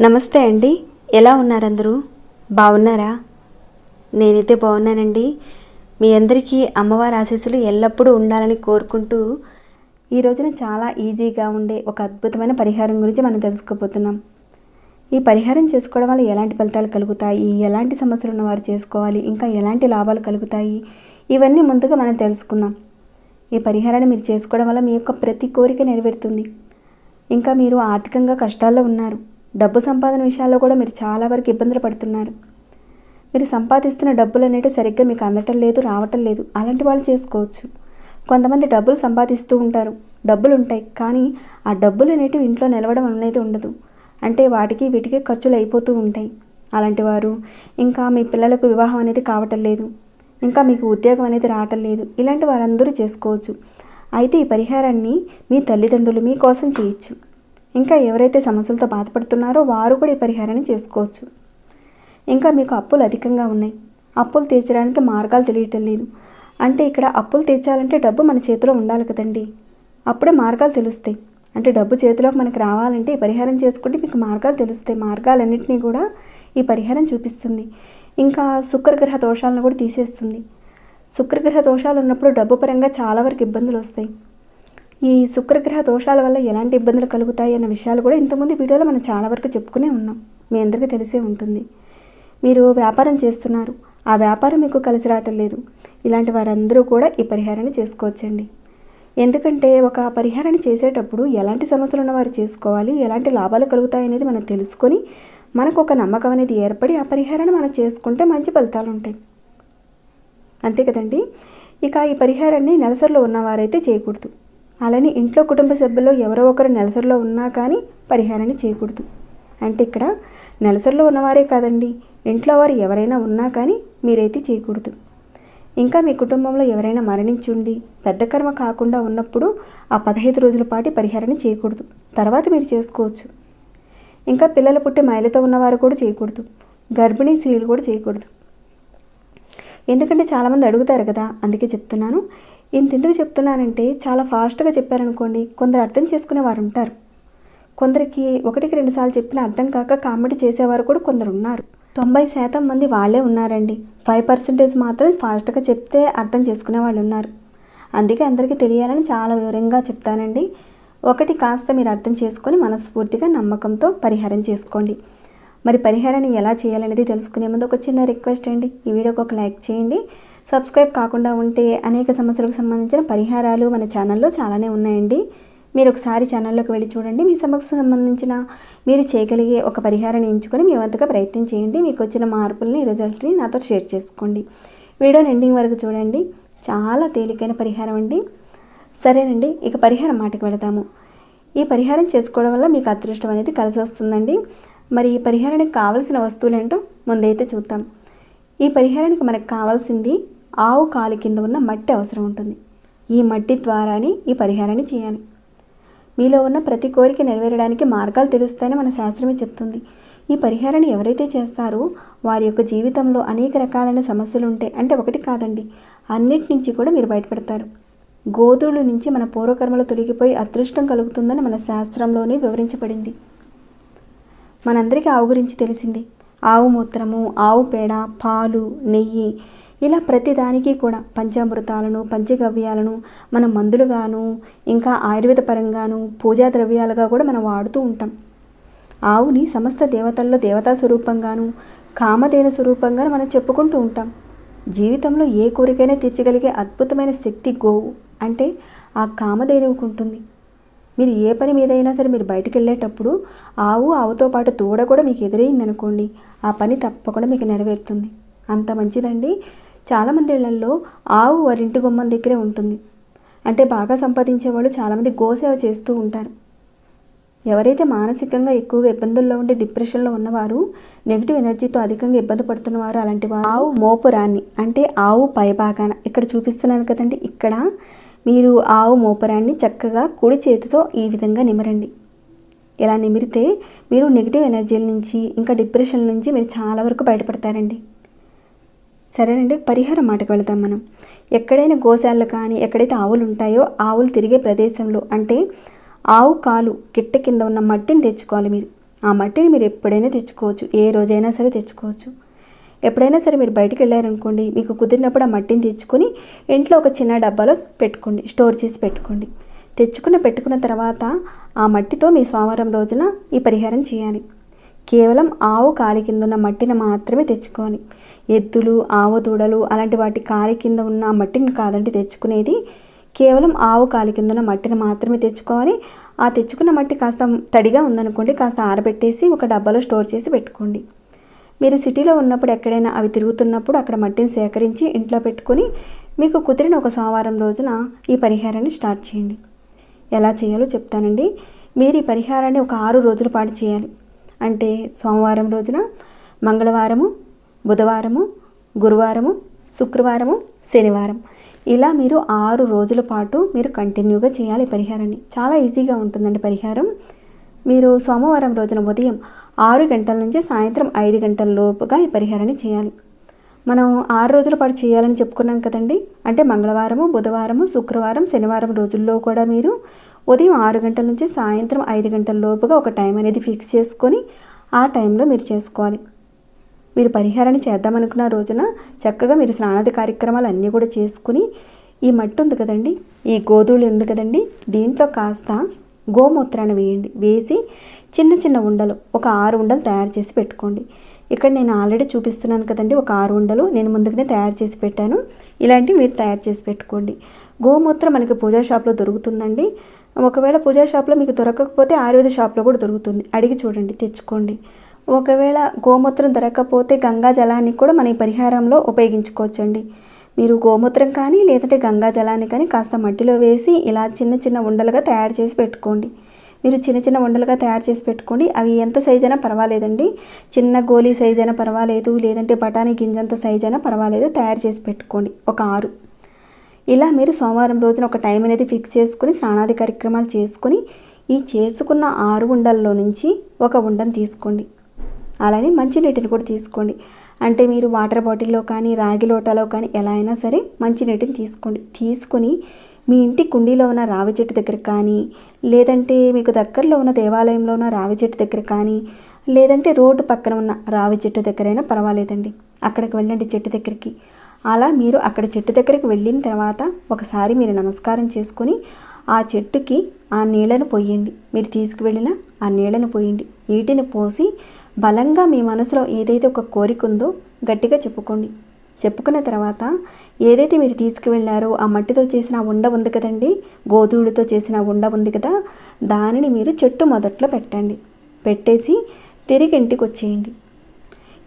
నమస్తే అండి. ఎలా ఉన్నారు అందరూ బాగున్నారా? నేనైతే బాగున్నానండి. మీ అందరికీ అమ్మవారి ఆశీస్సులు ఎల్లప్పుడూ ఉండాలని కోరుకుంటూ ఈ రోజున చాలా ఈజీగా ఉండే ఒక అద్భుతమైన పరిహారం గురించి మనం తెలుసుకోబోతున్నాం. ఈ పరిహారం చేసుకోవడం వల్ల ఎలాంటి ఫలితాలు కలుగుతాయి? ఎలాంటి సమస్యలు ఉన్నవారు చేసుకోవాలి? ఇంకా ఎలాంటి లాభాలు కలుగుతాయి? ఇవన్నీ ముందుగా మనం తెలుసుకుందాం. ఈ పరిహారాన్ని మీరు చేసుకోవడం వల్ల మీ యొక్క ప్రతి కోరిక నెరవేరుతుంది. ఇంకా మీరు ఆర్థికంగా కష్టాల్లో ఉన్నారు. డబ్బు సంపాదన విషయాల్లో కూడా మీరు చాలా వరకు ఇబ్బందులు పడుతున్నారు. మీరు సంపాదిస్తున్న డబ్బులు అనేవి సరిగ్గా మీకు అందటం లేదు రావటం లేదు. అలాంటి వాళ్ళు చేసుకోవచ్చు. కొంతమంది డబ్బులు సంపాదిస్తూ ఉంటారు. డబ్బులు ఉంటాయి. కానీ ఆ డబ్బులు అనేటివి ఇంట్లో నిలవడం అనేది ఉండదు. అంటే వాటికి వీటికి ఖర్చులు అయిపోతూ ఉంటాయి. అలాంటి వారు ఇంకా మీ పిల్లలకు వివాహం అనేది కావటం లేదు. ఇంకా మీకు ఉద్యోగం అనేది రావటం లేదు. ఇలాంటి వారందరూ చేసుకోవచ్చు. అయితే ఈ పరిహారాన్ని మీ తల్లిదండ్రులు మీకోసం చేయొచ్చు. ఇంకా ఎవరైతే సమస్యలతో బాధపడుతున్నారో వారు కూడా ఈ పరిహారాన్ని చేసుకోవచ్చు. ఇంకా మీకు అప్పులు అధికంగా ఉన్నాయి. అప్పులు తీర్చడానికి మార్గాలు తెలియటం లేదు. అంటే ఇక్కడ అప్పులు తీర్చాలంటే డబ్బు మన చేతిలో ఉండాలి కదండి. అప్పుడే మార్గాలు తెలుస్తాయి. అంటే డబ్బు చేతిలోకి మనకు రావాలంటే ఈ పరిహారం చేసుకుంటే మీకు మార్గాలు తెలుస్తాయి. మార్గాలన్నింటినీ కూడా ఈ పరిహారం చూపిస్తుంది. ఇంకా శుక్రగ్రహ దోషాలను కూడా తీసేస్తుంది. శుక్రగ్రహ దోషాలు ఉన్నప్పుడు డబ్బు పరంగా చాలా వరకు ఇబ్బందులు వస్తాయి. ఈ శుక్రగ్రహ దోషాల వల్ల ఎలాంటి ఇబ్బందులు కలుగుతాయి అన్న విషయాలు కూడా ఇంతకుముందు వీడియోలో మనం చాలా వరకు చెప్పుకునే ఉన్నాం. మీ అందరికీ తెలిసే ఉంటుంది. మీరు వ్యాపారం చేస్తున్నారు. ఆ వ్యాపారం మీకు కలిసి రావటం లేదు. ఇలాంటి వారందరూ కూడా ఈ పరిహారాన్ని చేసుకోవచ్చండి. ఎందుకంటే ఒక పరిహారాన్ని చేసేటప్పుడు ఎలాంటి సమస్యలు ఉన్న వారు చేసుకోవాలి ఎలాంటి లాభాలు కలుగుతాయి అనేది మనం తెలుసుకొని మనకు ఒక నమ్మకం అనేది ఏర్పడి ఆ పరిహారాన్ని మనం చేసుకుంటే మంచి ఫలితాలు ఉంటాయి. అంతే కదండి? ఇక ఈ పరిహారాన్ని నెలసరిలో ఉన్నవారైతే చేయకూడదు. అలానే ఇంట్లో కుటుంబ సభ్యుల్లో ఎవరో ఒకరు నెలసరిలో ఉన్నా కానీ పరిహారాన్ని చేయకూడదు. అంటే ఇక్కడ నెలసరిలో ఉన్నవారే కాదండి ఇంట్లో వారు ఎవరైనా ఉన్నా కానీ మీరైతే చేయకూడదు. ఇంకా మీ కుటుంబంలో ఎవరైనా మరణించుండి పెద్ద కర్మ కాకుండా ఉన్నప్పుడు ఆ పదహైదు రోజుల పాటు పరిహారాన్ని చేయకూడదు. తర్వాత మీరు చేసుకోవచ్చు. ఇంకా పిల్లలు పుట్టి మైలతో ఉన్నవారు కూడా చేయకూడదు. గర్భిణీ స్త్రీలు కూడా చేయకూడదు. ఎందుకంటే చాలామంది అడుగుతారు కదా అందుకే చెప్తున్నాను. ఇంత ఎందుకు చెప్తున్నానంటే చాలా ఫాస్ట్గా చెప్పారనుకోండి కొందరు అర్థం చేసుకునే వారు ఉంటారు. కొందరికి ఒకటికి రెండు సార్లు చెప్పిన అర్థం కాక కామెడీ చేసేవారు కూడా కొందరు ఉన్నారు తొంభై శాతం మంది వాళ్ళే ఉన్నారండి. ఫైవ్ పర్సెంటేజ్ మాత్రం ఫాస్ట్గా చెప్తే అర్థం చేసుకునే వాళ్ళు ఉన్నారు. అందుకే అందరికీ తెలియాలని చాలా వివరంగా చెప్తానండి. ఒకటి కాస్త మీరు అర్థం చేసుకొని మనస్ఫూర్తిగా నమ్మకంతో పరిహారం చేసుకోండి. మరి పరిహారాన్ని ఎలా చేయాలనేది తెలుసుకునే ముందు ఒక చిన్న రిక్వెస్ట్ అండి. ఈ వీడియోకి ఒక లైక్ చేయండి. సబ్స్క్రైబ్ కాకుండా ఉంటే అనేక సమస్యలకు సంబంధించిన పరిహారాలు మన ఛానల్లో చాలానే ఉన్నాయండి. మీరు ఒకసారి ఛానల్లోకి వెళ్ళి చూడండి. మీ సమస్యకు సంబంధించిన మీరు చేయగలిగే ఒక పరిహారాన్ని ఎంచుకొని మీ వంతుగా ప్రయత్నం చేయండి. మీకు వచ్చిన మార్పుల్ని రిజల్ట్ని నాతో షేర్ చేసుకోండి. వీడియోని ఎండింగ్ వరకు చూడండి. చాలా తేలికైన పరిహారం అండి. సరేనండి. ఇక పరిహారం మాటకి వెళదాము. ఈ పరిహారం చేసుకోవడం వల్ల మీకు అదృష్టం అనేది కలిసి వస్తుందండి. మరి ఈ పరిహారానికి కావలసిన వస్తువులు ఏంటో ముందైతే చూద్దాం. ఈ పరిహారానికి మనకు కావాల్సింది ఆవు కాలు కింద ఉన్న మట్టి అవసరం ఉంటుంది. ఈ మట్టి ద్వారానే ఈ పరిహారాన్ని చేయాలి. మీలో ఉన్న ప్రతి కోరిక నెరవేరడానికి మార్గాలు తెలుస్తాయని మన శాస్త్రమే చెప్తుంది. ఈ పరిహారాన్ని ఎవరైతే చేస్తారో వారి యొక్క జీవితంలో అనేక రకాలైన సమస్యలు ఉంటాయి అంటే ఒకటి కాదండి అన్నిటి నుంచి కూడా మీరు బయటపడతారు. గోధుడు నుంచి మన పూర్వకర్మలు తొలగిపోయి అదృష్టం కలుగుతుందని మన శాస్త్రంలోనే వివరించబడింది. మనందరికీ ఆవు గురించి తెలిసింది. ఆవు మూత్రము ఆవు పేడ పాలు నెయ్యి ఇలా ప్రతిదానికి కూడా పంచామృతాలను పంచగవ్యాలను మనం మందులుగాను ఇంకా ఆయుర్వేద పరంగాను పూజా ద్రవ్యాలుగా కూడా మనం వాడుతూ ఉంటాం. ఆవుని సమస్త దేవతల్లో దేవతా స్వరూపంగాను కామధేన స్వరూపంగాను మనం చెప్పుకుంటూ ఉంటాం. జీవితంలో ఏ కోరికైనా తీర్చగలిగే అద్భుతమైన శక్తి గోవు అంటే ఆ కామధేనువుకు ఉంటుంది మీరు ఏ పని మీదైనా సరే మీరు బయటికి వెళ్ళేటప్పుడు ఆవు ఆవుతో పాటు దూడ కూడా మీకు ఎదురైంది అనుకోండి ఆ పని తప్పకుండా మీకు నెరవేరుతుంది. అంత మంచిదండి. చాలామంది ఇళ్ళలో ఆవు వారింటి గుమ్మం దగ్గరే ఉంటుంది. అంటే బాగా సంపాదించే వాళ్ళు చాలామంది గోసేవ చేస్తూ ఉంటారు. ఎవరైతే మానసికంగా ఎక్కువగా ఇబ్బందుల్లో ఉండి డిప్రెషన్లో ఉన్నవారు నెగిటివ్ ఎనర్జీతో అధికంగా ఇబ్బంది పడుతున్నవారు అలాంటి వారు ఆవు మోపురాన్ని అంటే ఆవు పైభాగాన. ఇక్కడ చూపిస్తున్నాను కదండి ఇక్కడ మీరు ఆవు మోపురాన్ని చక్కగా కుడి చేతితో ఈ విధంగా నిమరండి. ఇలా నిమిరితే మీరు నెగిటివ్ ఎనర్జీల నుంచి ఇంకా డిప్రెషన్ నుంచి మీరు చాలా వరకు బయటపడతారండి. సరేనండి పరిహారం మాటకు వెళ్తాం మనం. ఎక్కడైనా గోశాలలు కానీ ఎక్కడైతే ఆవులు ఉంటాయో ఆవులు తిరిగే ప్రదేశంలో అంటే ఆవు కాలు గిట్ట కింద ఉన్న మట్టిని తెచ్చుకోవాలి మీరు. ఆ మట్టిని మీరు ఎప్పుడైనా తెచ్చుకోవచ్చు. ఏ రోజైనా సరే తెచ్చుకోవచ్చు. ఎప్పుడైనా సరే మీరు బయటికి వెళ్ళారనుకోండి మీకు కుదిరినప్పుడు ఆ మట్టిని తెచ్చుకొని ఇంట్లో ఒక చిన్న డబ్బాలో పెట్టుకోండి స్టోర్ చేసి పెట్టుకోండి. తెచ్చుకున్న పెట్టుకున్న తర్వాత ఆ మట్టితో మీ సోమవారం రోజున ఈ పరిహారం చేయాలి. కేవలం ఆవు కాలి కింద ఉన్న మట్టిని మాత్రమే తెచ్చుకోవాలి. ఎద్దులు ఆవు దూడలు అలాంటి వాటి కాలి కింద ఉన్న మట్టిని కాదండి తెచ్చుకునేది కేవలం ఆవు కాలి కింద ఉన్న మట్టిని మాత్రమే తెచ్చుకోవాలి. ఆ తెచ్చుకున్న మట్టి కాస్త తడిగా ఉందనుకోండి కాస్త ఆరబెట్టేసి ఒక డబ్బాలో స్టోర్ చేసి పెట్టుకోండి. మీరు సిటీలో ఉన్నప్పుడు ఎక్కడైనా అవి తిరుగుతున్నప్పుడు అక్కడ మట్టిని సేకరించి ఇంట్లో పెట్టుకొని మీకు కుదిరిన ఒక సోమవారం రోజున ఈ పరిహారాన్ని స్టార్ట్ చేయండి. ఎలా చేయాలో చెప్తానండి. మీరు ఈ పరిహారాన్ని ఒక ఆరు రోజుల పాటు చేయాలి. అంటే సోమవారం రోజున మంగళవారము బుధవారము గురువారము శుక్రవారము శనివారం. ఇలా మీరు ఆరు రోజుల పాటు మీరు కంటిన్యూగా చేయాలి పరిహారాన్ని. చాలా ఈజీగా ఉంటుందండి పరిహారం. మీరు సోమవారం రోజున ఉదయం ఆరు గంటల నుంచి సాయంత్రం ఐదు గంటల లోపుగా ఈ పరిహారాన్ని చేయాలి. మనం ఆరు రోజుల పాటు చేయాలని చెప్పుకున్నాం కదండి. అంటే మంగళవారము బుధవారము శుక్రవారం శనివారం రోజుల్లో కూడా మీరు ఉదయం ఆరు గంటల నుంచి సాయంత్రం ఐదు గంటల లోపుగా ఒక టైం అనేది ఫిక్స్ చేసుకొని ఆ టైంలో మీరు చేసుకోవాలి. మీరు పరిహారాన్ని చేద్దామనుకున్న రోజున చక్కగా మీరు స్నానాది కార్యక్రమాలు అన్నీ కూడా చేసుకుని ఈ మట్టి ఉంది కదండి ఈ గోధుమలు ఉంది కదండి దీంట్లో కాస్త గోమూత్రాన్ని వేయండి. వేసి చిన్న చిన్న ఉండలు ఒక ఆరు ఉండలు తయారు చేసి పెట్టుకోండి. ఇక్కడ నేను ఆల్రెడీ చూపిస్తున్నాను కదండి ఒక ఆరు ఉండలు నేను ముందుగానే తయారు చేసి పెట్టాను. ఇలాంటివి మీరు తయారు చేసి పెట్టుకోండి. గోమూత్రం మనకి పూజా షాప్లో దొరుకుతుందండి. ఒకవేళ పూజా షాప్లో మీకు దొరకకపోతే ఆయుర్వేద షాప్లో కూడా దొరుకుతుంది. అడిగి చూడండి తెచ్చుకోండి. ఒకవేళ గోమూత్రం దొరకకపోతే గంగా జలాన్ని కూడా మన ఈ పరిహారంలో ఉపయోగించుకోవచ్చండి. మీరు గోమూత్రం కానీ లేదంటే గంగా జలాన్ని కానీ కాస్త మట్టిలో వేసి ఇలా చిన్న చిన్న ఉండలుగా తయారు చేసి పెట్టుకోండి. మీరు చిన్న చిన్న ఉండలుగా తయారు చేసి పెట్టుకోండి. అవి ఎంత సైజ్ అయినా పర్వాలేదండి. చిన్న గోలీ సైజ్ అయినా పర్వాలేదు లేదంటే బఠానీ గింజంత సైజ్ అయినా పర్వాలేదు తయారు చేసి పెట్టుకోండి. ఒక ఆరు. ఇలా మీరు సోమవారం రోజున ఒక టైం అనేది ఫిక్స్ చేసుకుని స్నానాది కార్యక్రమాలు చేసుకుని ఈ చేసుకున్న ఆరు ఉండల్లో నుంచి ఒక ఉండను తీసుకోండి. అలానే మంచినీటిని కూడా తీసుకోండి. అంటే మీరు వాటర్ బాటిల్లో కానీ రాగి లోటాలో కానీ ఎలా అయినా సరే మంచినీటిని తీసుకోండి. తీసుకొని మీ ఇంటి కుండీలో ఉన్న రావి చెట్టు దగ్గర కానీ లేదంటే మీకు దగ్గరలో ఉన్న దేవాలయంలో ఉన్న రావి చెట్టు దగ్గర కానీ లేదంటే రోడ్డు పక్కన ఉన్న రావి చెట్టు దగ్గరైనా పర్వాలేదండి. అక్కడికి వెళ్ళండి చెట్టు దగ్గరికి. అలా మీరు అక్కడ చెట్టు దగ్గరికి వెళ్ళిన తర్వాత ఒకసారి మీరు నమస్కారం చేసుకొని ఆ చెట్టుకి ఆ నీళ్ళను పోయండి. మీరు తీసుకువెళ్ళిన ఆ నీళ్ళను పోయండి. నీటిని పోసి బలంగా మీ మనసులో ఏదైతే ఒక కోరిక ఉందో గట్టిగా చెప్పుకోండి. చెప్పుకున్న తర్వాత ఏదైతే మీరు తీసుకువెళ్ళారో ఆ మట్టితో చేసిన ఉండ ఉంది కదండి గోధుమలతో చేసిన ఉండ ఉంది కదా దానిని మీరు చెట్టు మొదట్లో పెట్టండి. పెట్టేసి తిరిగి ఇంటికి వచ్చేయండి.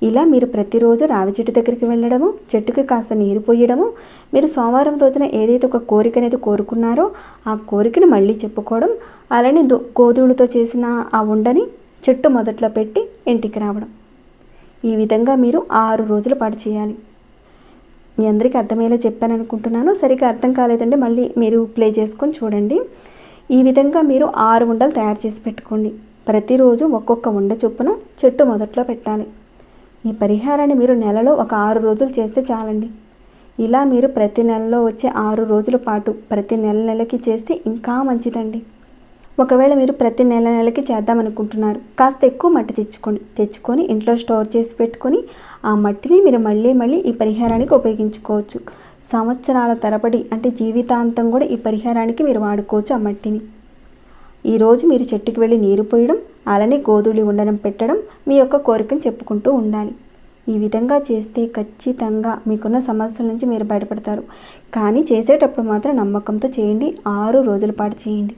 ఇలా మీరు ప్రతిరోజు రావి చెట్టు దగ్గరికి వెళ్ళడము చెట్టుకి కాస్త నీరు పోయడము మీరు సోమవారం రోజున ఏదైతే ఒక కోరిక అనేది కోరుకున్నారో ఆ కోరికను మళ్ళీ చెప్పుకోవడం అలానే దో గోధుమలతో చేసిన ఆ ఉండని చెట్టు మొదట్లో పెట్టి ఇంటికి రావడం. ఈ విధంగా మీరు ఆరు రోజుల పాటు చేయాలి. మీ అందరికీ అర్థమయ్యేలా చెప్పాను అనుకుంటున్నాను సరిగ్గా అర్థం కాలేదండి మళ్ళీ మీరు ప్లే చేసుకొని చూడండి. ఈ విధంగా మీరు ఆరు ఉండలు తయారు చేసి పెట్టుకోండి. ప్రతిరోజు ఒక్కొక్క ఉండ చొప్పున చెట్టు మొదట్లో పెట్టాలి. ఈ పరిహారాన్ని మీరు నెలలో ఒక ఆరు రోజులు చేస్తే చాలండి. ఇలా మీరు ప్రతి నెలలో వచ్చే ఆరు రోజుల పాటు ప్రతి నెల నెలకి చేస్తే ఇంకా మంచిదండి. ఒకవేళ మీరు ప్రతి నెల నెలకి చేద్దామనుకుంటున్నారు కాస్త ఎక్కువ మట్టి తెచ్చుకోండి తెచ్చుకొని ఇంట్లో స్టోర్ చేసి పెట్టుకొని ఆ మట్టిని మీరు మళ్ళీ మళ్ళీ ఈ పరిహారానికి ఉపయోగించుకోవచ్చు. సంవత్సరాల తరబడి అంటే జీవితాంతం కూడా ఈ పరిహారానికి మీరు వాడుకోవచ్చు ఆ మట్టిని. ఈరోజు మీరు చెట్టుకి వెళ్ళి నీరు పోయడం అలానే గోధులు ఉండడం పెట్టడం మీ యొక్క కోరికను చెప్పుకుంటూ ఉండాలి. ఈ విధంగా చేస్తే ఖచ్చితంగా మీకున్న సమస్యల నుంచి మీరు బయటపడతారు. కానీ చేసేటప్పుడు మాత్రం నమ్మకంతో చేయండి ఆరు రోజుల పాటు చేయండి.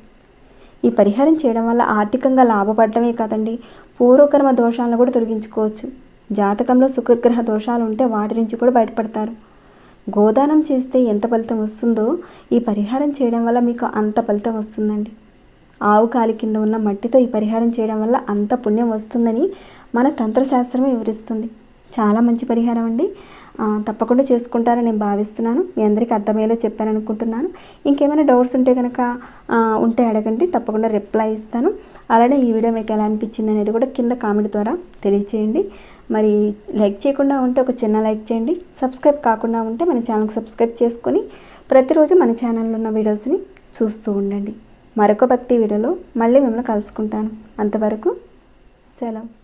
ఈ పరిహారం చేయడం వల్ల ఆర్థికంగా లాభపడటమే కాదండి. పూర్వకర్మ దోషాలను కూడా తొలగించుకోవచ్చు. జాతకంలో శుక్రగ్రహ దోషాలు ఉంటే వాటి నుంచి కూడా బయటపడతారు. గోదానం చేస్తే ఎంత ఫలితం వస్తుందో ఈ పరిహారం చేయడం వల్ల మీకు అంత ఫలితం వస్తుందండి. ఆవు కాలి కింద ఉన్న మట్టితో ఈ పరిహారం చేయడం వల్ల అంత పుణ్యం వస్తుందని మన తంత్రశాస్త్రమే వివరిస్తుంది. చాలా మంచి పరిహారం అండి. తప్పకుండా చేసుకుంటారని నేను భావిస్తున్నాను. మీ అందరికీ అర్థమయ్యేలా చెప్పాను అనుకుంటున్నాను ఇంకేమైనా డౌట్స్ ఉంటే కనుక ఉంటే అడగండి. తప్పకుండా రిప్లై ఇస్తాను. అలానే ఈ వీడియో మీకు ఎలా అనిపించింది అనేది కూడా కింద కామెంట్ ద్వారా తెలియచేయండి. మరి లైక్ చేయకుండా ఉంటే ఒక చిన్న లైక్ చేయండి. సబ్స్క్రైబ్ కాకుండా ఉంటే మన ఛానల్కి సబ్స్క్రైబ్ చేసుకొని ప్రతిరోజు మన ఛానల్లో ఉన్న వీడియోస్ని చూస్తూ ఉండండి. మరొక భక్తి వీడియోలో మళ్ళీ మిమ్మల్ని కలుసుకుంటాను. అంతవరకు సెలవు.